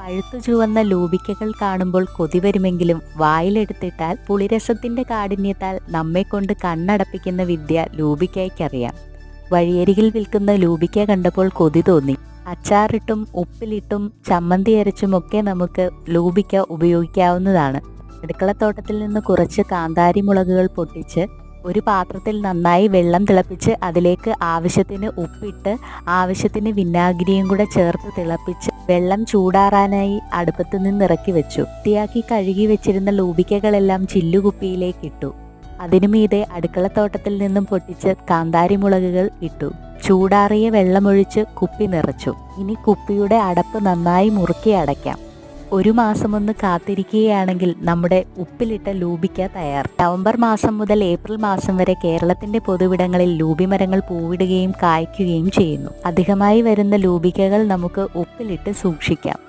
പഴുത്തു ചുവന്ന ലൂബിക്കകൾ കാണുമ്പോൾ കൊതി വരുമെങ്കിലും വായിലെടുത്തിട്ടാൽ പുളിരസത്തിന്റെ കാഠിന്യത്താൽ നമ്മെക്കൊണ്ട് കണ്ണടപ്പിക്കുന്ന വിദ്യ ലൂബിക്കയ്ക്കറിയാം. വഴിയരികിൽ വിൽക്കുന്ന ലൂബിക്ക കണ്ടപ്പോൾ കൊതി തോന്നി. അച്ചാറിട്ടും ഉപ്പിലിട്ടും ചമ്മന്തി അരച്ചുമൊക്കെ നമുക്ക് ലൂബിക്ക ഉപയോഗിക്കാവുന്നതാണ്. അടുക്കളത്തോട്ടത്തിൽ നിന്ന് കുറച്ച് കാന്താരി മുളകുകൾ പൊട്ടിച്ച് ഒരു പാത്രത്തിൽ നന്നായി വെള്ളം തിളപ്പിച്ച് അതിലേക്ക് ആവശ്യത്തിന് ഉപ്പിട്ട് ആവശ്യത്തിന് വിനാഗിരിയും കൂടെ ചേർത്ത് തിളപ്പിച്ച് വെള്ളം ചൂടാറാനായി അടുപ്പത്ത് നിന്ന് ഇറക്കി വെച്ചു. വൃത്തിയാക്കി കഴുകി വെച്ചിരുന്ന ലൂബിക്കകളെല്ലാം ചില്ലുകുപ്പിയിലേക്ക് ഇട്ടു അതിനു മീതെ അടുക്കളത്തോട്ടത്തിൽ നിന്നും പൊട്ടിച്ച് കാന്താരി മുളകുകൾ ഇട്ടു. ചൂടാറിയ വെള്ളമൊഴിച്ച് കുപ്പി നിറച്ചു. ഇനി കുപ്പിയുടെ അടപ്പ് നന്നായി മുറുക്കി അടയ്ക്കാം. ഒരു മാസം ഒന്ന് കാത്തിരിക്കുകയാണെങ്കിൽ നമ്മുടെ ഉപ്പിലിട്ട ലൂബിക്ക തയ്യാർ. നവംബർ മാസം മുതൽ ഏപ്രിൽ മാസം വരെ കേരളത്തിന്റെ പൊതുവിടങ്ങളിൽ ലൂബി മരങ്ങൾ പൂവിടുകയും കായ്ക്കുകയും ചെയ്യുന്നു. അധികമായി വരുന്ന ലൂബിക്കകൾ നമുക്ക് ഉപ്പിലിട്ട് സൂക്ഷിക്കാം.